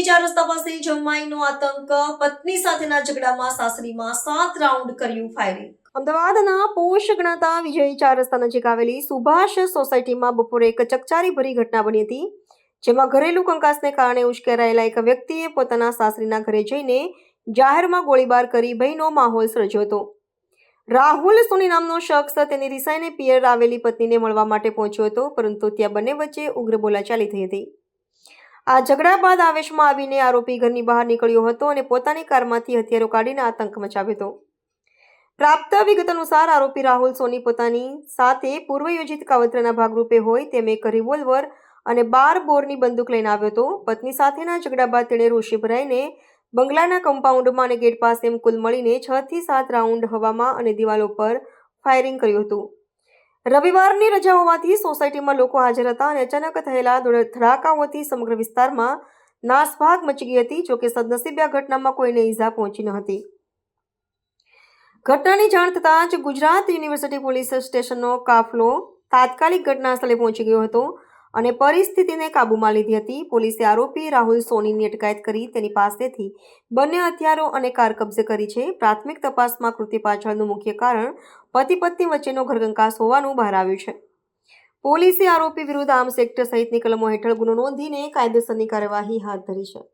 અમદાવાદના ચાર રસ્તા પાસે જમાઈનો આતંક પત્ની સાથેના ઝઘડામાં સાસરીમાં સાત રાઉન્ડ કર્યું ફાયરિંગ. અમદાવાદના પોષ ગણાતા વિજય ચાર રસ્તા નજીક આવેલી સુભાષ સોસાયટીમાં બપોરે એક ચકચારી ભરી ઘટના બની હતી, જેમાં ઘરેલું કંકાસને કારણે ઉશ્કેરાયેલા એક વ્યક્તિએ પોતાના સાસરીના ઘરે જઈને જાહેરમાં ગોળીબાર કરી ભયનો માહોલ સર્જ્યો હતો. રાહુલ સોની નામનો શખ્સ તેની રિસાઈને પિયર આવેલી પત્નીને મળવા માટે પહોંચ્યો હતો, પરંતુ ત્યાં બંને વચ્ચે ઉગ્ર બોલાચાલી થઈ હતી. આ ઝઘડા બાદ આવેશમાં આવીને આરોપી ઘરની બહાર નીકળ્યો હતો અને પોતાની કારમાંથી હથિયારો કાઢીને આતંક મચાવ્યો હતો. પ્રાપ્ત વિગત અનુસાર આરોપી રાહુલ સોની પોતાની સાથે પૂર્વયોજિત કાવતરાના ભાગરૂપે હોય તેમ એક રિવોલ્વર અને બાર બોરની બંદૂક લઈને આવ્યો હતો. પત્ની સાથેના ઝઘડા બાદ તેણે રોષે ભરાઈને બંગલાના કમ્પાઉન્ડમાં અને ગેટ પાસે એમ કુલ મળીને છ થી સાત રાઉન્ડ હવામાં અને દિવાલો પર ફાયરિંગ કર્યું હતું. રવિવારની રજા હોવાથી સોસાયટીમાં લોકો હાજર હતા અને અચાનક થયેલા ધડાકાઓથી સમગ્ર વિસ્તારમાં નાસભાગ મચી ગઈ હતી, જોકે સદનસીબે આ ઘટનામાં કોઈને ઈજા પહોંચી ન હતી. ઘટનાની જાણ થતાં જ ગુજરાત યુનિવર્સિટી પોલીસ સ્ટેશનનો કાફલો તાત્કાલિક ઘટના સ્થળે પહોંચી ગયો હતો. અને પરિસ્થિતિને કાબૂમાં લીધી હતી. પોલીસે આરોપી રાહુલ સોનીની અટકાયત કરી તેની પાસેથી બંને હથિયારો અને કાર કબજે કરી છે. પ્રાથમિક તપાસમાં કૃતિ પાછળનું મુખ્ય કારણ પતિ પત્ની વચ્ચેનો ઘરકંકાસ હોવાનું બહાર આવ્યું છે. પોલીસે આરોપી વિરુદ્ધ આર્મ્સ એક્ટ સહિતની કલમો હેઠળ ગુનો નોંધીને કાયદેસરની કાર્યવાહી હાથ ધરી છે.